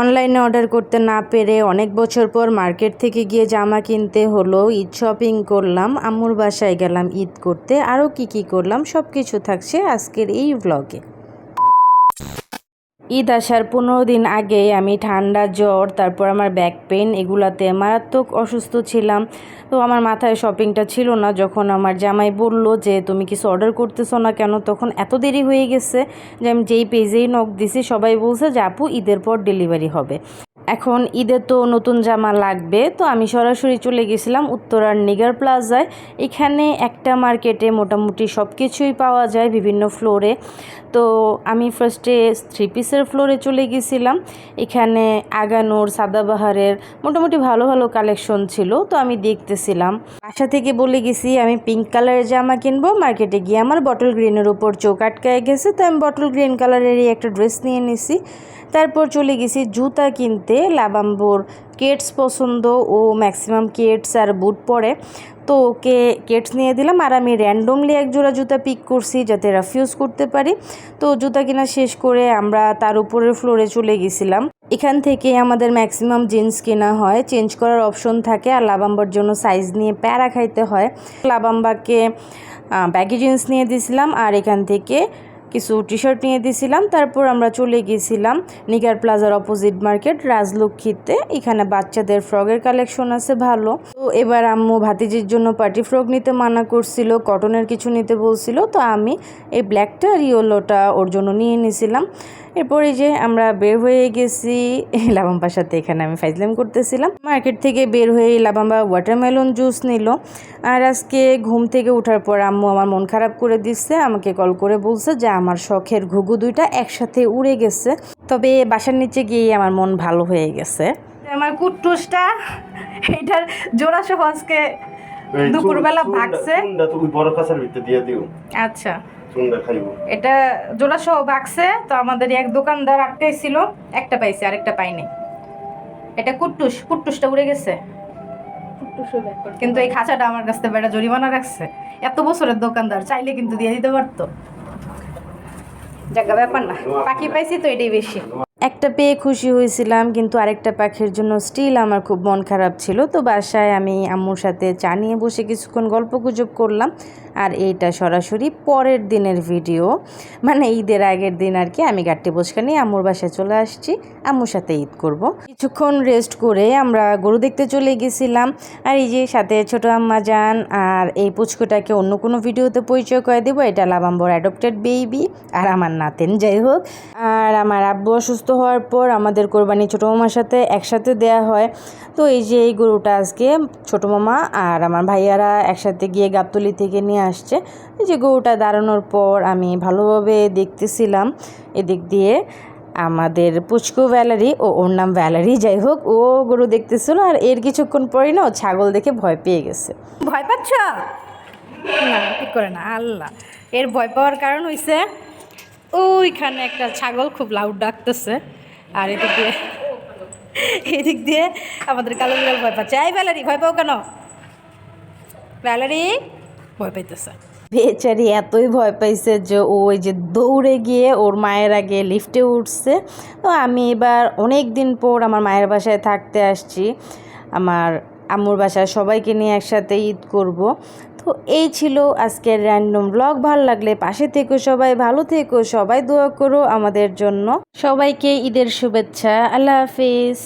অনলাইনে অর্ডার করতে না পেরে অনেক বছর পর মার্কেট থেকে গিয়ে জামা কিনতে হলো ঈদ শপিং করলাম, আম্মুর বাসায় গেলাম ঈদ করতে, আরও কি কি করলাম সব কিছু থাকছে আজকের এই ব্লগে ঈদ আসার পনেরো দিন আগে আমি ঠান্ডা জ্বর, তারপর আমার ব্যাক পেন এগুলাতে মারাত্মক অসুস্থ ছিলাম। তো আমার মাথায় শপিংটা ছিল না। যখন আমার জামাই বলল যে, তুমি কিছু অর্ডার করতেছো না কেন? তখন এত দেরি হয়ে গেছে যে আমি যেই পেজেই নখ দিছি, সবাই বলছে যে, আপু, ঈদের পর ডেলিভারি হবে। এখন ঈদে তো নতুন জামা লাগবে, তো আমি সরাসরি চলে গেছিলাম উত্তরার নিগার প্লাজায়। এখানে একটা মার্কেটে মোটামুটি সব কিছুই পাওয়া যায় বিভিন্ন ফ্লোরে। তো আমি ফার্স্টে থ্রি পিসের ফ্লোরে চলে গেছিলাম। এখানে আগানোর, সাদাবাহারের মোটামুটি ভালো ভালো কালেকশন ছিল, তো আমি দেখতেছিলাম। আশা থেকে বলে গেছি, আমি পিঙ্ক কালারের জামা কিনবো মার্কেটে গিয়ে আমার বটল গ্রিনের উপর চোখ আটকায় গেছে, তো আমি বটল গ্রিন কালারেরই একটা ড্রেস নিয়ে নিছি। তারপর চলে গেছি জুতা কিনতে। লাবাম্বোর কেটস পছন্দ ও ম্যাক্সিমাম কেটস আর বুট পরে। তো ওকে কেটস নিয়ে দিলাম আর আমি র্যান্ডমলি এক জোড়া জুতা পিক করছি যাতে রাফিউজ করতে পারি। তো জুতা কিনা শেষ করে আমরা তার উপরের ফ্লোরে চলে গেছিলাম। এখান থেকে আমাদের ম্যাক্সিমাম জিন্স কেনা হয়, চেঞ্জ করার অপশন থাকে আর লাবাম্বার জন্য সাইজ নিয়ে প্যারা খাইতে হয়। লাবাম্বাকে ব্যাগি জিন্স নিয়ে দিয়েছিলাম আর এখান থেকে কিছু টি শার্ট নিয়ে দিয়েছিলাম। তারপর আমরা চলে গিয়েছিলাম নিগার প্লাজার অপোজিট মার্কেট রাজলক্ষ্মীতে এখানে বাচ্চাদের ফ্রগের কালেকশন আছে, ভালো। তো এবার আম্মু ভাতিজির জন্য পার্টি ফ্রক নিতে মানা করছিল কটনের কিছু নিতে বলছিল। তো আমি এই ব্ল্যাকটা আর ইয়েলোটা ওর জন্য নিয়ে নিয়েছিলাম। এরপরে যে আমরা বের হয়ে গেছি, লাবাম্বার সাথে এখানে আমি ফাইজলাম করতেছিলাম। মার্কেট থেকে বের হয়ে লাবাম্বা ওয়াটারমেলন জুস নিল। আর আজকে ঘুম থেকে ওঠার পর আম্মু আমার মন খারাপ করে দিচ্ছে, আমাকে কল করে বলছে যে আমার শখের ঘুঘু দুইটা একসাথে উড়ে গেছে। তবে বাসার নিচে গিয়ে আমার মন ভালো হয়ে গেছে। আমার কুট্টুসটা, এটার জোড়া সহ আজকে দুপুরবেলা ভাগছে। চুনটা তো বড় কাছার ভিতরে দিয়ে দিও। আচ্ছা। এটা জোড়া সহ বাক্সে তো আমাদের এক দোকানদার আটকাই ছিল একটা পাইছে আরেকটা পাইনি। এটা কুট্টুস কুট্টুসটা উড়ে গেছে। কিন্তু এই খাঁচাটা আমার কাছ থেকে জরিমানা রাখছে। এত বছরের দোকানদার চাইলে কিন্তু দিয়ে দিতে পারতো। জায়গা ব্যাপার না। পাখি পাইছি তো এটাই বেশি। একটা পেয়ে খুশি হয়েছিলাম, কিন্তু আরেকটা পাখির জন্য স্টিল আমার খুব মন খারাপ ছিল। তো বাসায় আমি আম্মুর সাথে চা নিয়ে বসে কিছুক্ষণ গল্প গুজব করলাম, আর এইটা সরাসরি পরের দিনের ভিডিও মানে ঈদের আগের দিন আর কি, আমি গাট্টি বসকা নিয়ে আম্মুর বাসায় চলে আসছি, আম্মুর সাথে ঈদ করব। কিছুক্ষণ রেস্ট করে আমরা গরু দেখতে চলে গেছিলাম, আর এই যে সাথে ছোট আম্মা যান, আর এই পুচকুটাকে অন্য কোনো ভিডিওতে পরিচয় করে দেবো, এটা লাবাম্বর অ্যাডপ্টেড বেবি আর আমার নাতেন, যাই হোক। আর আমার আব্বু অসুস্থ হওয়ার পর আমাদের কোরবানি ছোটো মামার সাথে একসাথে দেয়া হয়। তো এই যে এই গরুটা আজকে ছোটো মামা আর আমার ভাইয়ারা একসাথে গিয়ে গাবতলি থেকে নিয়ে আসছে। যে গরুটা দাঁড়ানোর পর আমি ভালোভাবে দেখতেছিলাম। এদিক দিয়ে আমাদের পুচকু ভ্যালারি ও ওর নাম ভ্যালারি, যাই হোক, ও গরু দেখতেছিল আর এর কিছুক্ষণ পরই না ও ছাগল দেখে ভয় পেয়ে গেছে। ভয় পাচ্ছ? না, ঠিক করে না, আল্লাহ। এর ভয় পাওয়ার কারণ হইছে ওইখানে একটা ছাগল খুব লাউড ডাকতেছে। আর এদিক দিয়ে এদিক দিয়ে আমাদের কালো বিড়াল ভয় পাচ্ছে। এই ব্যালারি ভয় পাও কেন? ব্যালারি ভয় পাইতেছে। বেচারি এতই ভয় পাইছে যে ও ওই যে দৌড়ে গিয়ে ওর মায়ের আগে লিফটে উঠছে। তো আমি এবার অনেক দিন পর আমার মায়ের বাসায় থাকতে আসছি। আমার আম্মুর বাসায় সবাইকে নিয়ে একসাথে ঈদ করব। তো এই ছিল আজকের র্যান্ডম ব্লগ ভালো লাগলে পাশে থেকো সবাই, ভালো থেকো, সবাই দোয়া করো আমাদের জন্য। সবাইকে ঈদের শুভেচ্ছা। আল্লাহ হাফিজ।